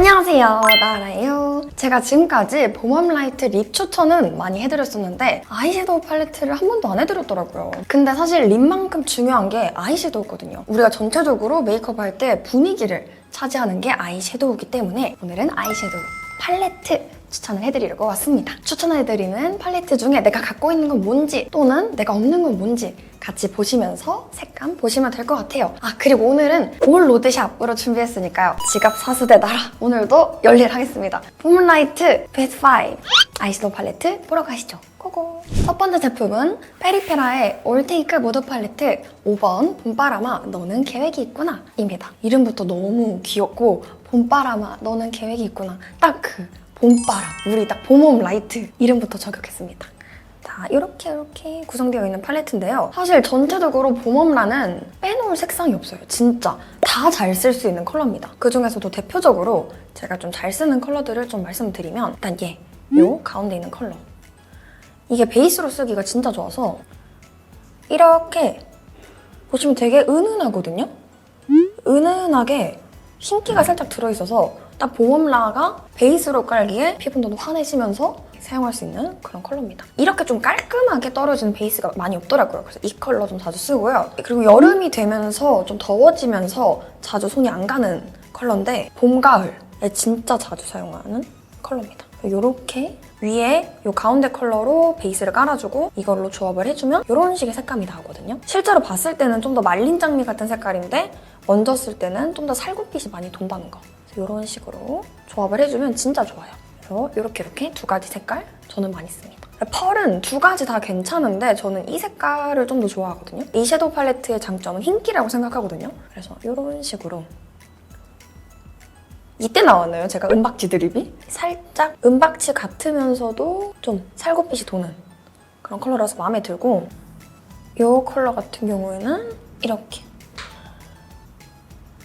안녕하세요. 나라예요. 제가 지금까지 봄웜 라이트 립 추천은 많이 해드렸었는데 아이섀도우 팔레트를 한 번도 안 해드렸더라고요. 근데 사실 립만큼 중요한 게 아이섀도우거든요. 우리가 전체적으로 메이크업 할 때 분위기를 차지하는 게 아이섀도우이기 때문에 오늘은 아이섀도우 팔레트 추천을 해드리려고 왔습니다. 추천해드리는 팔레트 중에 내가 갖고 있는 건 뭔지 또는 내가 없는 건 뭔지 같이 보시면서 색감 보시면 될 것 같아요. 아 그리고 오늘은 올 로드샵으로 준비했으니까요. 지갑 사수대 나라 오늘도 열일하겠습니다. 봄라이트 베스트 5 아이섀도우 팔레트 보러 가시죠. 고고. 첫 번째 제품은 페리페라의 올테이크 무드 팔레트 5번 봄바람아 너는 계획이 있구나 입니다. 이름부터 너무 귀엽고 봄바람아 너는 계획이 있구나 딱 그 봄바람 우리 딱 봄웜 라이트 이름부터 저격했습니다. 자 이렇게 이렇게 구성되어 있는 팔레트인데요. 사실 전체적으로 봄웜라는 빼놓을 색상이 없어요. 진짜 다 잘 쓸 수 있는 컬러입니다. 그 중에서도 대표적으로 제가 좀 잘 쓰는 컬러들을 좀 말씀드리면 일단 얘, 요 가운데 있는 컬러 이게 베이스로 쓰기가 진짜 좋아서 이렇게 보시면 되게 은은하거든요? 은은하게 흰기가 살짝 들어있어서 딱 보험라가 베이스로 깔기에 피부톤도 환해지면서 사용할 수 있는 그런 컬러입니다. 이렇게 좀 깔끔하게 떨어지는 베이스가 많이 없더라고요. 그래서 이 컬러 좀 자주 쓰고요. 그리고 여름이 되면서 좀 더워지면서 자주 손이 안 가는 컬러인데 봄, 가을에 진짜 자주 사용하는 컬러입니다. 이렇게 위에 이 가운데 컬러로 베이스를 깔아주고 이걸로 조합을 해주면 이런 식의 색감이 나오거든요. 실제로 봤을 때는 좀 더 말린 장미 같은 색깔인데 얹었을 때는 좀 더 살구빛이 많이 돈다는 거. 이런 식으로 조합을 해주면 진짜 좋아요. 그래서 이렇게 이렇게 두 가지 색깔 저는 많이 씁니다. 펄은 두 가지 다 괜찮은데 저는 이 색깔을 좀 더 좋아하거든요. 이 섀도우 팔레트의 장점은 흰기라고 생각하거든요. 그래서 이런 식으로 이때 나왔나요? 제가 은박지 드립이? 살짝 은박지 같으면서도 좀 살구빛이 도는 그런 컬러라서 마음에 들고 이 컬러 같은 경우에는 이렇게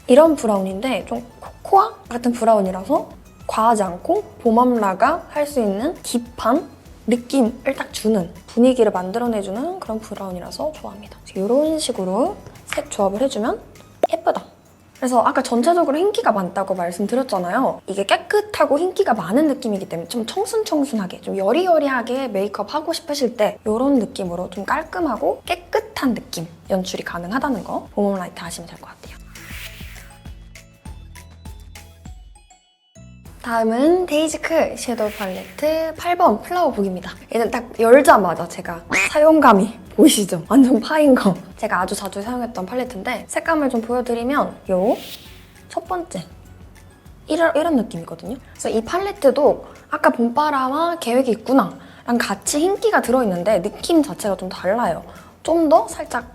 이런 브라운인데 좀 코코아 같은 브라운이라서 과하지 않고 봄암라가 할 수 있는 딥한 느낌을 딱 주는 분위기를 만들어내주는 그런 브라운이라서 좋아합니다. 이런 식으로 색 조합을 해주면 예쁘다. 그래서 아까 전체적으로 흰기가 많다고 말씀드렸잖아요. 이게 깨끗하고 흰기가 많은 느낌이기 때문에 좀 청순청순하게, 좀 여리여리하게 메이크업 하고 싶으실 때 이런 느낌으로 좀 깔끔하고 깨끗한 느낌 연출이 가능하다는 거 봄웜 라이트 아시면 될 것 같아요. 다음은 데이지크 섀도우 팔레트 8번 플라워북입니다. 얘는 딱 열자마자 제가 사용감이 보이시죠? 완전 파인 거. 제가 아주 자주 사용했던 팔레트인데 색감을 좀 보여드리면 요 첫 번째 이런, 이런 느낌이거든요. 그래서 이 팔레트도 아까 봄바람아 계획이 있구나 랑 같이 흰기가 들어있는데 느낌 자체가 좀 달라요. 좀 더 살짝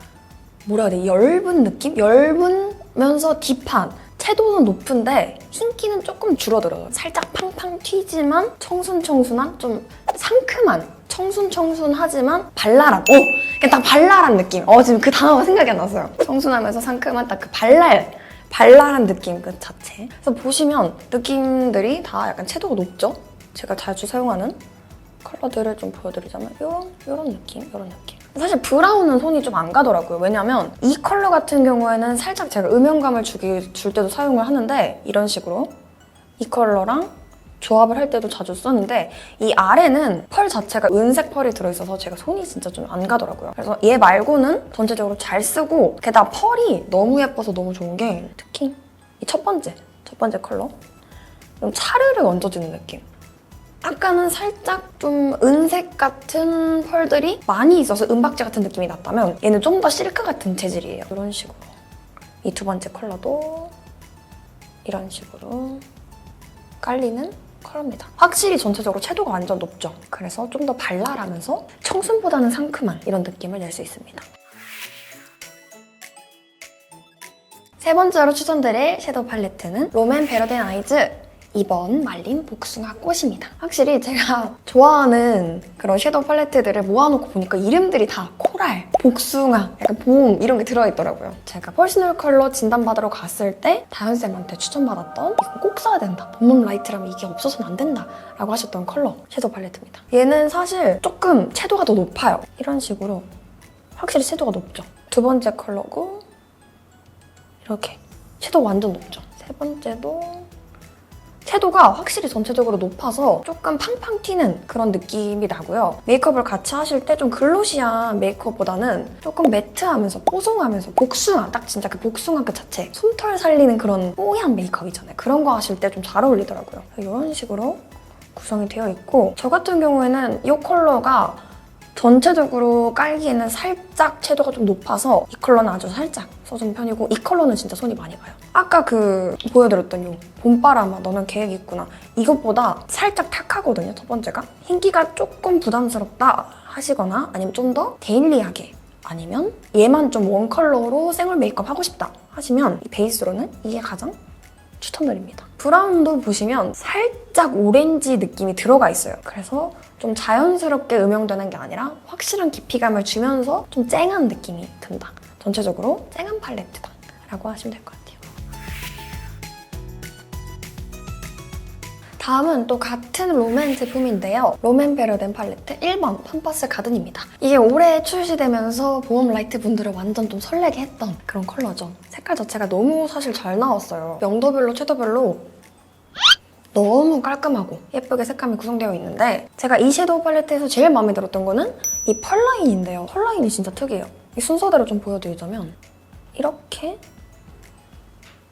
뭐라 해야 돼? 엷은 느낌? 엷으면서 딥한 채도는 높은데 흰기는 조금 줄어들어요. 살짝 팡팡 튀지만 청순청순한 좀 상큼한 청순청순하지만 발랄한 오! 그냥 딱 발랄한 느낌. 어 지금 그 단어가 생각이 안 났어요. 청순하면서 상큼한 딱 그 발랄 발랄한 느낌 그 자체. 그래서 보시면 느낌들이 다 약간 채도가 높죠? 제가 자주 사용하는 컬러들을 좀 보여드리자면 이런 이런 느낌, 이런 느낌. 사실 브라운은 손이 좀 안 가더라고요. 왜냐면 이 컬러 같은 경우에는 살짝 제가 음영감을 주기, 줄 때도 사용을 하는데 이런 식으로 이 컬러랑 조합을 할 때도 자주 쓰는데 이 아래는 펄 자체가 은색 펄이 들어있어서 제가 손이 진짜 좀 안 가더라고요. 그래서 얘 말고는 전체적으로 잘 쓰고 게다가 펄이 너무 예뻐서 너무 좋은 게 특히 이 첫 번째, 첫 번째 컬러 좀 차르르 얹어지는 느낌. 아까는 살짝 좀 은색 같은 펄들이 많이 있어서 은박지 같은 느낌이 났다면 얘는 좀 더 실크 같은 재질이에요. 이런 식으로. 이 두 번째 컬러도 이런 식으로 깔리는 컬러입니다. 확실히 전체적으로 채도가 완전 높죠. 그래서 좀 더 발랄하면서 청순보다는 상큼한 이런 느낌을 낼 수 있습니다. 세 번째로 추천드릴 섀도우 팔레트는 롬앤 베러덴 아이즈 2번 말린 복숭아 꽃입니다. 확실히 제가 좋아하는 그런 섀도우 팔레트들을 모아놓고 보니까 이름들이 다 코랄, 복숭아, 약간 봄 이런 게 들어있더라고요. 제가 퍼스널 컬러 진단받으러 갔을 때 다현쌤한테 추천받았던 이거 꼭 써야 된다. 봄웜 라이트라면 이게 없어서는 안 된다. 라고 하셨던 컬러 섀도우 팔레트입니다. 얘는 사실 조금 채도가 더 높아요. 이런 식으로 확실히 채도가 높죠. 두 번째 컬러고 이렇게 채도가 완전 높죠. 세 번째도 채도가 확실히 전체적으로 높아서 조금 팡팡 튀는 그런 느낌이 나고요. 메이크업을 같이 하실 때 좀 글로시한 메이크업보다는 조금 매트하면서 뽀송하면서 복숭아, 딱 진짜 그 복숭아 그 자체. 솜털 살리는 그런 뽀얀 메이크업이잖아요. 그런 거 하실 때 좀 잘 어울리더라고요. 이런 식으로 구성이 되어 있고 저 같은 경우에는 이 컬러가 전체적으로 깔기에는 살짝 채도가 좀 높아서 이 컬러는 아주 살짝 써준 편이고 이 컬러는 진짜 손이 많이 가요. 아까 그 보여드렸던 요 봄바람아 너는 계획이 있구나 이것보다 살짝 탁하거든요 첫 번째가 흰기가 조금 부담스럽다 하시거나 아니면 좀 더 데일리하게 아니면 얘만 좀 원 컬러로 생얼 메이크업 하고 싶다 하시면 이 베이스로는 이게 가장 추천드립니다. 브라운도 보시면 살짝 오렌지 느낌이 들어가 있어요. 그래서 좀 자연스럽게 음영되는 게 아니라 확실한 깊이감을 주면서 좀 쨍한 느낌이 든다. 전체적으로 쨍한 팔레트다. 라고 하시면 될 것 같아요. 다음은 또 같은 롬앤 제품인데요. 롬앤 베러덴 팔레트 1번 팜파스 가든입니다. 이게 올해 출시되면서 보험 라이트 분들을 완전 좀 설레게 했던 그런 컬러죠. 색깔 자체가 너무 사실 잘 나왔어요. 명도별로, 채도별로 너무 깔끔하고 예쁘게 색감이 구성되어 있는데 제가 이 섀도우 팔레트에서 제일 마음에 들었던 거는 이 펄라인인데요. 펄라인이 진짜 특이해요. 이 순서대로 좀 보여드리자면 이렇게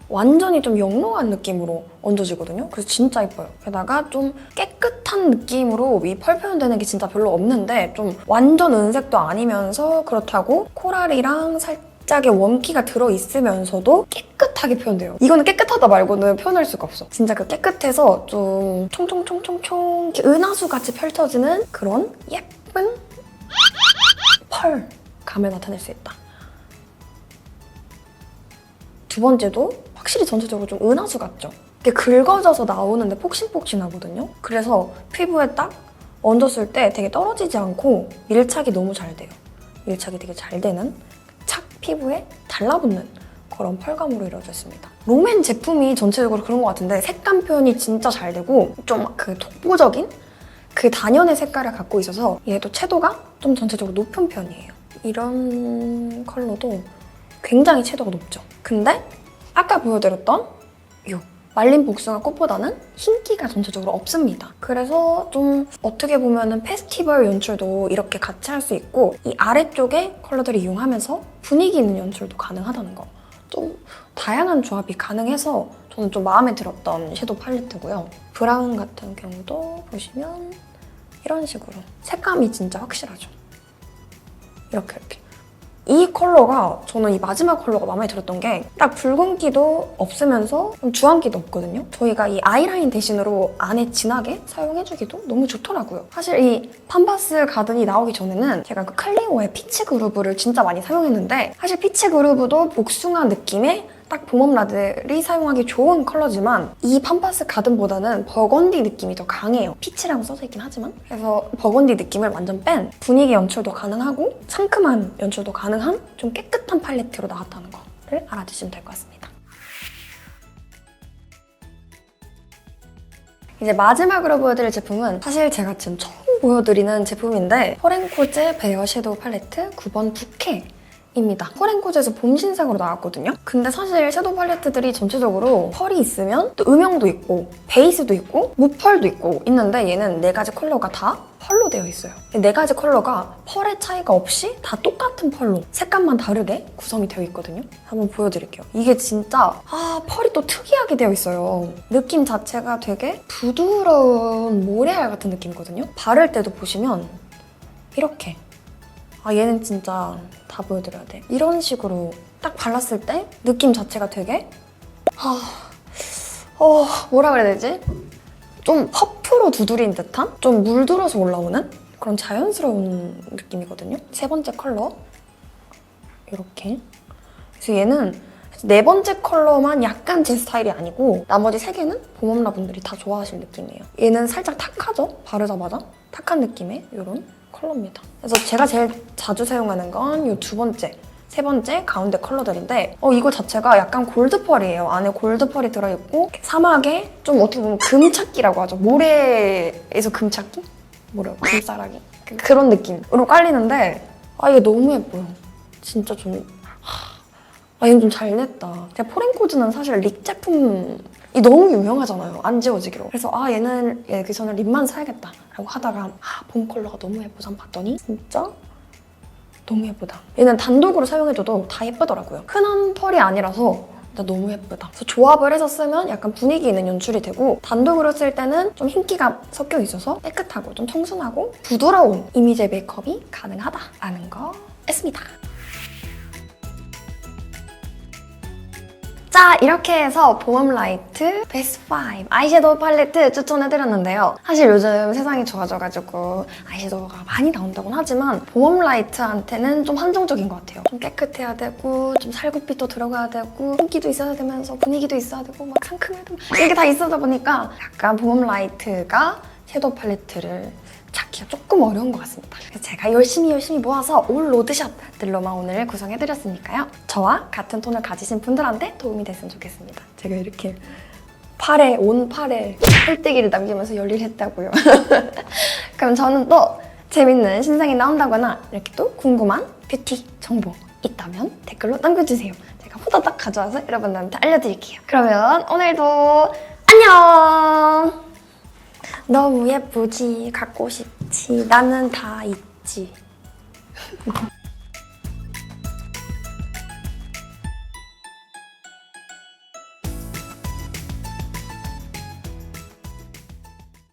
완전히 좀 영롱한 느낌으로 얹어지거든요. 그래서 진짜 예뻐요. 게다가 좀 깨끗한 느낌으로 이 펄 표현되는 게 진짜 별로 없는데 좀 완전 은색도 아니면서 그렇다고 코랄이랑 살짝의 웜기가 들어있으면서도 깨끗하게 표현돼요. 이거는 깨끗하다 말고는 표현할 수가 없어. 진짜 그 깨끗해서 좀 총총총총총 이렇게 은하수 같이 펼쳐지는 그런 예쁜 펄 감을 나타낼 수 있다. 두 번째도 확실히 전체적으로 좀 은하수 같죠? 이게 긁어져서 나오는데 폭신폭신하거든요? 그래서 피부에 딱 얹었을 때 되게 떨어지지 않고 밀착이 너무 잘 돼요. 밀착이 되게 잘 되는 착 피부에 달라붙는 그런 펄감으로 이루어져 있습니다. 롬앤 제품이 전체적으로 그런 것 같은데 색감 표현이 진짜 잘 되고 좀 그 독보적인 그 단연의 색깔을 갖고 있어서 얘도 채도가 좀 전체적으로 높은 편이에요. 이런 컬러도 굉장히 채도가 높죠. 근데 아까 보여드렸던 이 말린 복숭아 꽃보다는 흰기가 전체적으로 없습니다. 그래서 좀 어떻게 보면은 페스티벌 연출도 이렇게 같이 할 수 있고 이 아래쪽에 컬러들을 이용하면서 분위기 있는 연출도 가능하다는 거. 좀 다양한 조합이 가능해서 저는 좀 마음에 들었던 섀도우 팔레트고요. 브라운 같은 경우도 보시면 이런 식으로 색감이 진짜 확실하죠. 이렇게 이렇게. 이 컬러가 저는 이 마지막 컬러가 마음에 들었던 게 딱 붉은기도 없으면서 좀 주황기도 없거든요. 저희가 이 아이라인 대신으로 안에 진하게 사용해주기도 너무 좋더라고요. 사실 이 팜바스 가든이 나오기 전에는 제가 그 클리오의 피치 그루브를 진짜 많이 사용했는데 사실 피치 그루브도 복숭아 느낌의 딱 봄웜라들이 사용하기 좋은 컬러지만 이 팜파스 가든보다는 버건디 느낌이 더 강해요. 피치라고 써져 있긴 하지만 그래서 버건디 느낌을 완전 뺀 분위기 연출도 가능하고 상큼한 연출도 가능한 좀 깨끗한 팔레트로 나왔다는 거를 알아두시면 될 것 같습니다. 이제 마지막으로 보여드릴 제품은 사실 제가 지금 처음 보여드리는 제품인데 포렌코즈 베어 섀도우 팔레트 9번 부케 입니다. 포렌코즈에서 봄 신상으로 나왔거든요. 근데 사실 섀도우 팔레트들이 전체적으로 펄이 있으면 또 음영도 있고 베이스도 있고 무펄도 있고 있는데 얘는 네 가지 컬러가 다 펄로 되어 있어요. 이네 가지 컬러가 펄의 차이가 없이 다 똑같은 펄로 색감만 다르게 구성이 되어 있거든요. 한번 보여드릴게요. 이게 진짜 아 펄이 또 특이하게 되어 있어요. 느낌 자체가 되게 부드러운 모래알 같은 느낌이거든요. 바를 때도 보시면 이렇게 아 얘는 진짜 다 보여드려야 돼. 이런 식으로 딱 발랐을 때 느낌 자체가 되게 아, 어 뭐라 그래야 되지? 좀 퍼프로 두드린 듯한 좀 물들어서 올라오는 그런 자연스러운 느낌이거든요. 세 번째 컬러 이렇게. 그래서 얘는 네 번째 컬러만 약간 제 스타일이 아니고 나머지 세 개는 봄엄라 분들이 다 좋아하실 느낌이에요. 얘는 살짝 탁하죠? 바르자마자 탁한 느낌의 이런 컬러입니다. 그래서 제가 제일 자주 사용하는 건 이 두 번째, 세 번째 가운데 컬러들인데 어 이거 자체가 약간 골드 펄이에요. 안에 골드 펄이 들어있고 사막에 좀 어떻게 보면 금찾기라고 하죠. 모래에서 금찾기? 뭐라 금싸라기? 그- 그런 느낌으로 깔리는데 아 이게 너무 예뻐요. 진짜 좀 하, 아, 얘는 좀 잘 냈다. 제가 포렌코즈는 사실 립 제품이 너무 유명하잖아요. 안 지워지기로. 그래서 아, 얘는 여기서는 립만 사야겠다. 라고 하다가 아, 봄 컬러가 너무 한번 봤더니 진짜 너무 예쁘다. 얘는 단독으로 사용해줘도 다 예쁘더라고요. 흔한 펄이 아니라서 너무 예쁘다. 그래서 조합을 해서 쓰면 약간 분위기 있는 연출이 되고 단독으로 쓸 때는 좀 흰기가 섞여 있어서 깨끗하고 좀 청순하고 부드러운 이미지 메이크업이 가능하다라는 거 했습니다. 자 이렇게 해서 보험 라이트 베스트 5 아이섀도우 팔레트 추천해드렸는데요. 사실 요즘 세상이 좋아져가지고 아이섀도우가 많이 나온다곤 하지만 보험 라이트한테는 좀 한정적인 것 같아요. 좀 깨끗해야 되고 좀 살구빛도 들어가야 되고 인기도 있어야 되면서 분위기도 있어야 되고 막 상큼해야 되고 이게 다 있어다 보니까 약간 보험 라이트가 섀도우 팔레트를 찾기가 조금 어려운 것 같습니다. 제가 열심히 열심히 모아서 올 로드샵들로만 오늘 구성해드렸으니까요. 저와 같은 톤을 가지신 분들한테 도움이 됐으면 좋겠습니다. 제가 이렇게 팔에 온 팔에 펄떼기를 남기면서 열일했다고요. 그럼 저는 또 재밌는 신상이 나온다거나 이렇게 또 궁금한 뷰티 정보 있다면 댓글로 남겨주세요. 제가 후다닥 가져와서 여러분들한테 알려드릴게요. 그러면 오늘도 안녕! 너무 예쁘지, 갖고 싶지, 나는 다 있지.